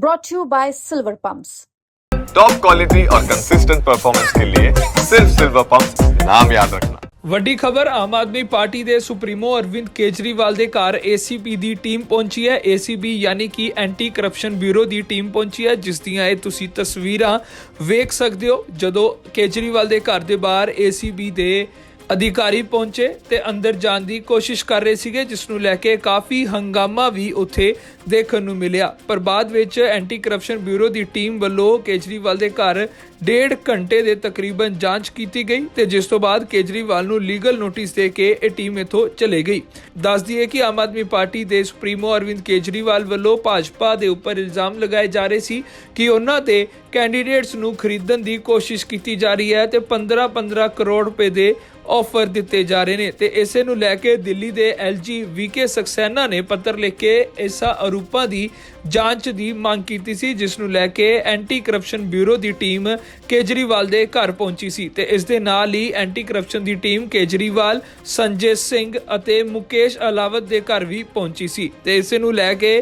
brought to you by Silver Pumps. Top quality और consistent performance के लिए सिर्फ सिल्वर पंप नाम याद रखना ਵੱਡੀ ਖਬਰ ਆਮ ਆਦਮੀ ਪਾਰਟੀ ਦੇ ਸੁਪਰੀਮੋ ਅਰਵਿੰਦ ਕੇਜਰੀਵਾਲ ਦੇ ਘਰ ACP ਦੀ ਟੀਮ ਪਹੁੰਚੀ ਹੈ ACB ਯਾਨੀ ਕਿ ਐਂਟੀ ਕਰਪਸ਼ਨ ਬਿਊਰੋ ਦੀ ਟੀਮ ਪਹੁੰਚੀ ਹੈ ਜਿਸ ਦੀਆਂ ਇਹ ਤੁਸੀਂ ਤਸਵੀਰਾਂ ਵੇਖ ਸਕਦੇ ਹੋ ਜਦੋਂ ਕੇਜਰੀਵਾਲ ਦੇ ਘਰ ਦੇ ਬਾਹਰ ACB ਦੇ ਅਧਿਕਾਰੀ ਪਹੁੰਚੇ ਤੇ ਅੰਦਰ ਜਾਣ ਦੀ ਕੋਸ਼ਿਸ਼ ਕਰ ਰਹੇ ਸੀਗੇ, ਜਿਸ ਨੂੰ ਲੈ ਕੇ ਕਾਫੀ ਹੰਗਾਮਾ ਵੀ ਉੱਥੇ ਦੇਖਣ ਨੂੰ ਮਿਲਿਆ। ਪਰ ਬਾਅਦ ਵਿੱਚ ਐਂਟੀ ਕਰਪਸ਼ਨ ਬਿਊਰੋ ਦੀ ਟੀਮ ਵੱਲੋਂ ਕੇਜਰੀਵਾਲ ਦੇ ਘਰ ਡੇਢ ਘੰਟੇ ਦੇ ਤਕਰੀਬਨ ਜਾਂਚ ਕੀਤੀ ਗਈ ਤੇ ਜਿਸ ਤੋਂ ਬਾਅਦ ਕੇਜਰੀਵਾਲ ਨੂੰ ਲੀਗਲ ਨੋਟਿਸ ਦੇ ਕੇ ਇਹ ਟੀਮ ਇਥੋਂ ਚਲੇ ਗਈ। ਦੱਸ ਦਈਏ ਕਿ ਆਮ ਆਦਮੀ ਪਾਰਟੀ ਦੇ ਸੁਪਰੀਮੋ ਅਰਵਿੰਦ ਕੇਜਰੀਵਾਲ ਵੱਲੋਂ ਭਾਜਪਾ ਦੇ ਉੱਪਰ ਇਲਜ਼ਾਮ ਲਗਾਏ ਜਾ ਰਹੇ ਸੀ ਕਿ ਉਹਨਾਂ ਦੇ ਕੈਂਡੀਡੇਟਸ ਨੂੰ ਖਰੀਦਣ ਦੀ ਕੋਸ਼ਿਸ਼ ਕੀਤੀ ਜਾ ਰਹੀ ਹੈ ਤੇ 15-15 ਕਰੋੜ ਰੁਪਏ ਦੇ ਆਫਰ ਦਿੱਤੇ ਜਾ ਰਹੇ ਨੇ ਤੇ ਇਸੇ ਨੂੰ ਲੈ ਕੇ ਦਿੱਲੀ ਦੇ ਐਲਜੀ ਵੀਕੇ ਸਕਸੈਨਾ ਨੇ ਪੱਤਰ ਲਿਖ ਕੇ ਇਸਾ ਆਰੋਪਾਂ ਦੀ ਜਾਂਚ ਦੀ ਮੰਗ ਕੀਤੀ ਸੀ, ਜਿਸ ਨੂੰ ਲੈ ਕੇ ਐਂਟੀ ਕਰਪਸ਼ਨ ਬਿਊਰੋ ਦੀ ਟੀਮ ਕੇਜਰੀਵਾਲ ਦੇ ਘਰ ਪਹੁੰਚੀ ਸੀ ਤੇ ਇਸ ਦੇ ਨਾਲ ਹੀ ਐਂਟੀ ਕਰਪਸ਼ਨ ਦੀ ਟੀਮ ਕੇਜਰੀਵਾਲ, ਸੰਜੇ ਸਿੰਘ ਅਤੇ ਮੁਕੇਸ਼ ਅਲਾਵਤ ਦੇ ਘਰ ਵੀ ਪਹੁੰਚੀ ਸੀ ਤੇ ਇਸੇ ਨੂੰ ਲੈ ਕੇ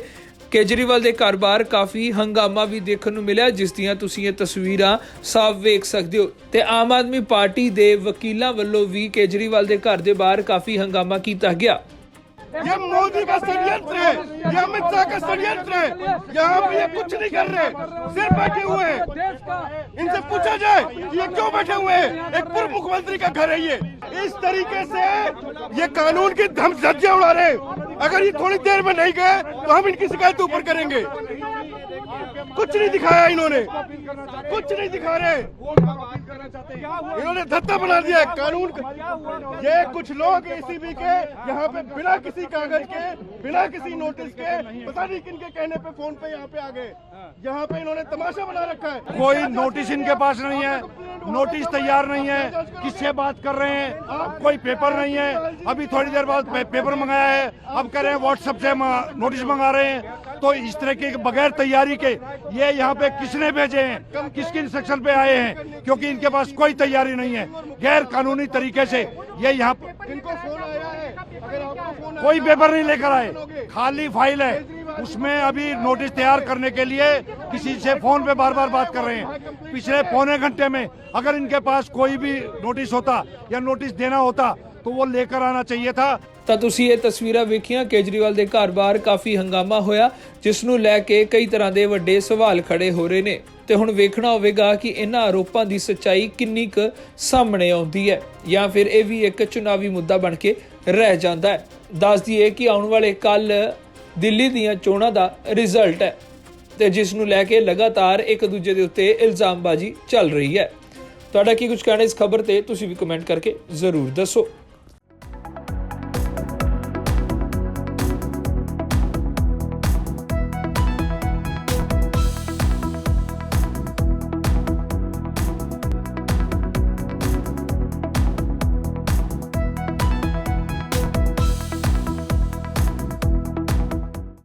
ਕੇਜਰੀਵਾਲ ਦੇ ਘਰ ਬਾਹਰ ਕਾਫੀ ਹੰਗਾਮਾ ਵੀ ਦੇਖਣ ਨੂੰ ਮਿਲਿਆ ਜਿਸ ਦੀਆਂ ਤੁਸੀਂ ਇਹ ਤਸਵੀਰਾਂ ਸਾਫ਼ ਵੇਖ ਸਕਦੇ ਹੋ ਤੇ ਆਮ ਆਦਮੀ ਪਾਰਟੀ ਦੇ ਵਕੀਲਾਂ ਵੱਲੋਂ ਵੀ ਕੇਜਰੀਵਾਲ ਦੇ ਘਰ ਦੇ ਬਾਹਰ ਕਾਫੀ ਹੰਗਾਮਾ ਕੀਤਾ ਗਿਆ ये मोदी का षडयंत्र है ये अमित शाह का षडयंत्र है यहाँ पे ये कुछ नहीं कर रहे सिर्फ बैठे हुए हैं इनसे पूछा जाए कि ये क्यों बैठे हुए हैं एक पूर्व मुख्यमंत्री का घर है ये इस तरीके से ये कानून की धज्जियाँ उड़ा रहे हैं। अगर ये थोड़ी देर में नहीं गए तो हम इनकी शिकायत ऊपर करेंगे। कुछ नहीं दिखाया इन्होंने। कुछ नहीं दिखा रहे। इन्होंने धत्ता बना दिया। कानून। ये कुछ लोग एसीबी के, यहाँ पे बिना किसी कागज़ के, बिना किसी नोटिस के, पता नहीं किन के कहने पे फ़ोन पे यहाँ पे आ गए। यहाँ पे इन्होंने तमाशा बना रखा है। कोई नोटिस इनके पास नहीं है। नोटिस तैयार नहीं है किससे बात कर रहे हैं। अब कोई पेपर नहीं है। अभी थोड़ी देर बाद पे, पेपर मंगाया है। अब कह रहे हैं व्हाट्सएप से नोटिस मंगा रहे हैं। तो इस तरह के बगैर तैयारी के ये यहाँ पे किसने भेजे हैं? किसके इंस्ट्रक्शन पे आए हैं? क्योंकि इनके पास कोई तैयारी नहीं है। गैर कानूनी तरीके से ये यहाँ कोई पेपर नहीं लेकर आए। खाली फ़ाइल है। उसमें अभी नोटिस तैयार करने के लिए किसी से फोन पे बार बार बात कर रहे हैं पिछले पौने घंटे में अगर इनके पास कोई भी नोटिस होता या नोटिस देना होता तो वो लेकर आना चाहिए था ਤਾਂ ਤੁਸੀਂ ਇਹ ਤਸਵੀਰਾਂ ਵੇਖੀਆਂ ਕੇਜਰੀਵਾਲ ਦੇ ਘਰ ਬਾਹਰ ਕਾਫੀ ਹੰਗਾਮਾ ਹੋਇਆ ਜਿਸ ਨੂੰ ਲੈ ਕੇ ਕਈ ਤਰ੍ਹਾਂ ਦੇ ਵੱਡੇ ਸਵਾਲ ਖੜੇ ਹੋ ਰਹੇ ਨੇ ਤੇ ਹੁਣ ਵੇਖਣਾ ਹੋਵੇਗਾ ਕਿ ਇਹਨਾਂ ਆਰੋਪਾਂ ਦੀ ਸੱਚਾਈ ਕਿੰਨੀ ਕੁ ਸਾਹਮਣੇ ਆਉਂਦੀ ਹੈ ਜਾਂ ਫਿਰ ਇਹ ਵੀ ਇੱਕ ਚੁਣਾਵੀ ਮੁੱਦਾ ਬਣ ਕੇ ਰਹਿ ਜਾਂਦਾ ਹੈ ਦੱਸ ਦਈਏ ਕਿ ਆਉਣ ਵਾਲੇ ਕੱਲ ਦਿੱਲੀ ਦੀਆਂ ਚੋਣਾਂ ਦਾ ਰਿਜ਼ਲਟ ਹੈ ਤੇ ਜਿਸ ਨੂੰ ਲੈ ਕੇ ਲਗਾਤਾਰ ਇੱਕ ਦੂਜੇ ਦੇ ਉੱਤੇ ਇਲਜ਼ਾਮਬਾਜ਼ੀ ਚੱਲ ਰਹੀ ਹੈ। ਤੁਹਾਡਾ ਕੀ ਕੁਝ ਕਹਿਣਾ ਇਸ ਖਬਰ ਤੇ ਤੁਸੀਂ ਵੀ ਕਮੈਂਟ ਕਰਕੇ ਜ਼ਰੂਰ ਦੱਸੋ।